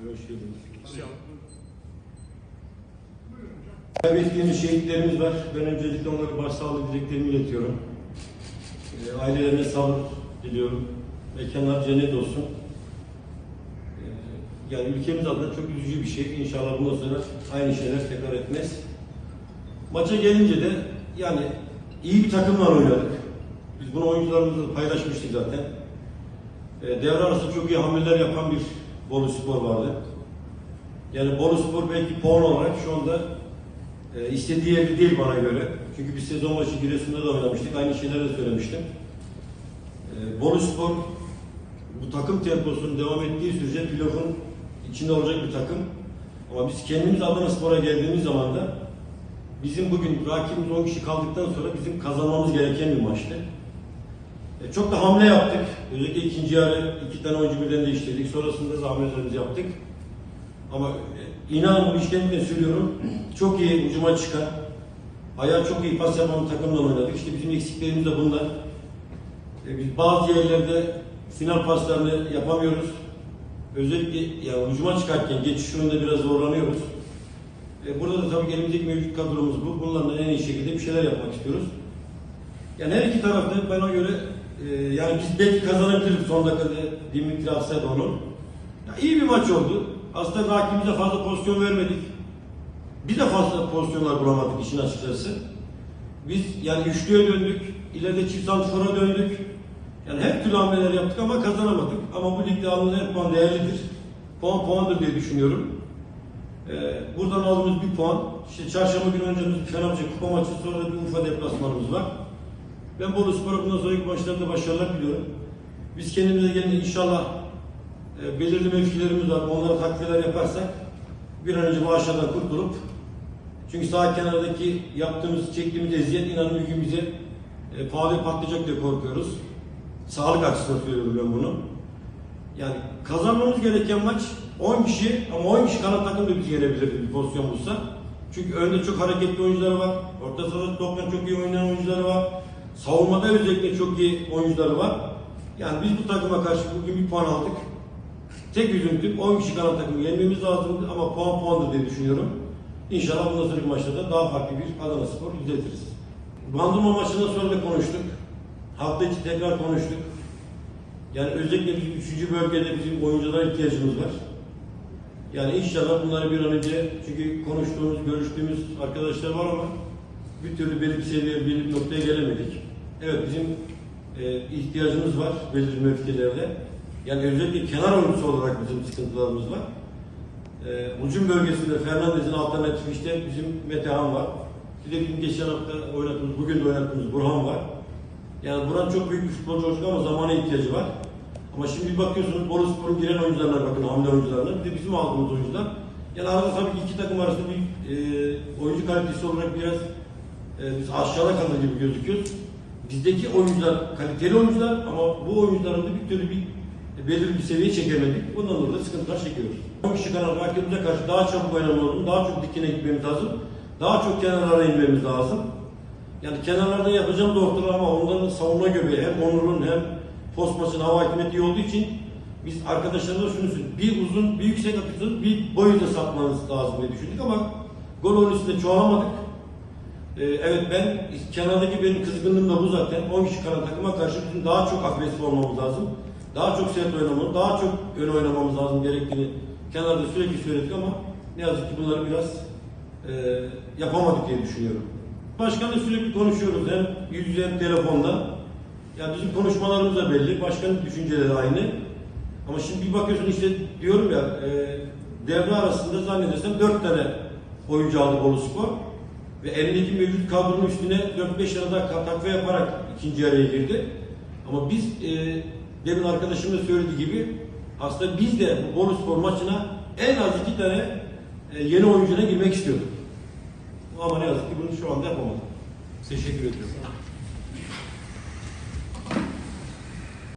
Hoş geldiniz. Kaybettiğimiz şehitlerimiz var. Ben öncelikle onlara başsağlığı dileklerimi iletiyorum. Ee, ailelerine sabır diliyorum. Mekanlar cennet olsun. Ee, yani ülkemiz adına çok üzücü bir şey. İnşallah bundan sonra aynı şeyler tekrar etmez. Maça gelince de yani iyi bir takımla oynadık. Biz bunu oyuncularımızla paylaşmıştık zaten. Ee, devre arası çok iyi hamleler yapan bir Bolu Spor vardı. Yani Bolu Spor belki puan olarak şu anda e, istediği yerde değil bana göre. Çünkü biz sezon başı Giresun'da da oynamıştık. Aynı şeyleri söylemiştim. E, Bolu Spor bu takım temposunun devam ettiği sürece playoff'un içinde olacak bir takım. Ama biz kendimiz Adana Spor'a geldiğimiz zaman da bizim bugün rakibimiz 10 kişi kaldıktan sonra bizim kazanmamız gereken bir maçtı. E, çok da hamle yaptık. Özellikle ikinci yarı iki tane oyuncu birden değiştirdik. Sonrasında da hamlelerimizi yaptık. Ama e, inanın bu işlemden söylüyorum. Çok iyi ucuma çıkan, ayağı çok iyi pas yapan takımla oynadık. İşte bizim eksiklerimiz de bunlar. E, biz bazı yerlerde final paslarını yapamıyoruz. Özellikle ya ucuma çıkarken geçiş yönünde biraz zorlanıyoruz. E, burada da tabii elimizdeki mevcut kadromuz bu. Bunlarla en iyi şekilde bir şeyler yapmak istiyoruz. Yani her iki tarafta bana göre e, yani biz belki kazanabiliriz son dakikada Dimitri onu. Ya iyi bir maç oldu. Aslında rakibimize fazla pozisyon vermedik. Bir de fazla pozisyonlar bulamadık işin açıkçası. Biz yani üçlüye döndük. ileride çift santrfora döndük. Yani hep türlü hamleler yaptık ama kazanamadık. Ama bu ligde alınan her puan değerlidir. Puan puandır diye düşünüyorum. Ee, buradan aldığımız bir puan. İşte çarşamba günü öncemiz bir Fenerbahçe kupa maçı sonra da bir Urfa deplasmanımız var. Ben Bolu Spor'a bundan sonraki maçlarda başarılar diliyorum. Biz kendimize gelince inşallah e, belirli mevkilerimiz var. Onlara takviyeler yaparsak bir an önce bu aşağıdan kurtulup çünkü sağ kenardaki yaptığımız, çektiğimiz eziyet inanın bir gün bize e, pahalı patlayacak diye korkuyoruz. Sağlık açısından söylüyorum ben bunu. Yani kazanmamız gereken maç 10 kişi ama 10 kişi kanat takım da bizi yenebilir bir pozisyon bulsa. Çünkü önde çok hareketli oyuncuları var. Orta sahada topla çok iyi oynayan oyuncuları var. Savunmada özellikle çok iyi oyuncuları var. Yani biz bu takıma karşı bugün bir puan aldık. Tek üzüntüm 10 kişi kanat takımı yenmemiz lazımdı ama puan puandır diye düşünüyorum. İnşallah bundan sonraki maçlarda daha farklı bir Adana Spor izletiriz. Bandırma maçından sonra da konuştuk. Hafta içi tekrar konuştuk. Yani özellikle bizim üçüncü bölgede bizim oyunculara ihtiyacımız var. Yani inşallah bunları bir an önce çünkü konuştuğumuz, görüştüğümüz arkadaşlar var ama bir türlü belli bir seviyeye, bir noktaya gelemedik. Evet bizim e, ihtiyacımız var belirli mevkilerde. Yani özellikle kenar oyuncusu olarak bizim sıkıntılarımız var. E, ucun bölgesinde Fernandez'in alternatifi işte bizim Metehan var. Bir de geçen hafta oynattığımız, bugün de oynattığımız Burhan var. Yani Burhan çok büyük bir futbolcu olacak ama zamana ihtiyacı var. Ama şimdi bakıyorsunuz Bolu Spor'un giren oyuncularına bakın, hamle oyuncularına. Bir de bizim aldığımız oyuncular. Yani arada tabii ki iki takım arasında bir e, oyuncu kalitesi olarak biraz e, biz aşağıda kalır gibi gözüküyoruz. Bizdeki oyuncular kaliteli oyuncular ama bu oyuncuların da bir türlü bir e, belirli bir seviyeye çekemedik. Bundan dolayı da sıkıntılar çekiyoruz. 10 kişi kanal rakibimize karşı daha çabuk oynamamız daha çok dikine gitmemiz lazım. Daha çok kenarlara inmemiz lazım. Yani kenarlarda yapacağım doktor ama onların savunma göbeği hem Onur'un hem post hava hakimiyeti iyi olduğu için biz arkadaşlarımıza şunu söylüyoruz. Bir uzun, bir yüksek atıyorsunuz, bir boyu da satmanız lazım diye düşündük ama gol oyun üstünde çoğalamadık. Ee, evet ben kenardaki benim kızgınlığım da bu zaten. 10 kişi kalan takıma karşı bizim daha çok agresif olmamız lazım. Daha çok sert oynamamız, daha çok ön oynamamız lazım gerektiğini kenarda sürekli söyledik ama ne yazık ki bunları biraz e, yapamadık diye düşünüyorum. Başkanla sürekli konuşuyoruz hem yüz yüze hem telefonda. Ya bizim konuşmalarımız da belli, başkanın düşünceleri aynı. Ama şimdi bir bakıyorsun işte diyorum ya e, devre arasında zannedersem dört tane oyuncu aldı Bolu Spor. Ve elindeki mevcut kadronun üstüne 4-5 tane daha takviye yaparak ikinci yarıya girdi. Ama biz e, demin arkadaşım da söylediği gibi aslında biz de bu Bolu Spor maçına en az iki tane e, yeni oyuncuna girmek istiyorduk. Ama ne yazık ki bunu şu anda yapamadık. Teşekkür ediyorum.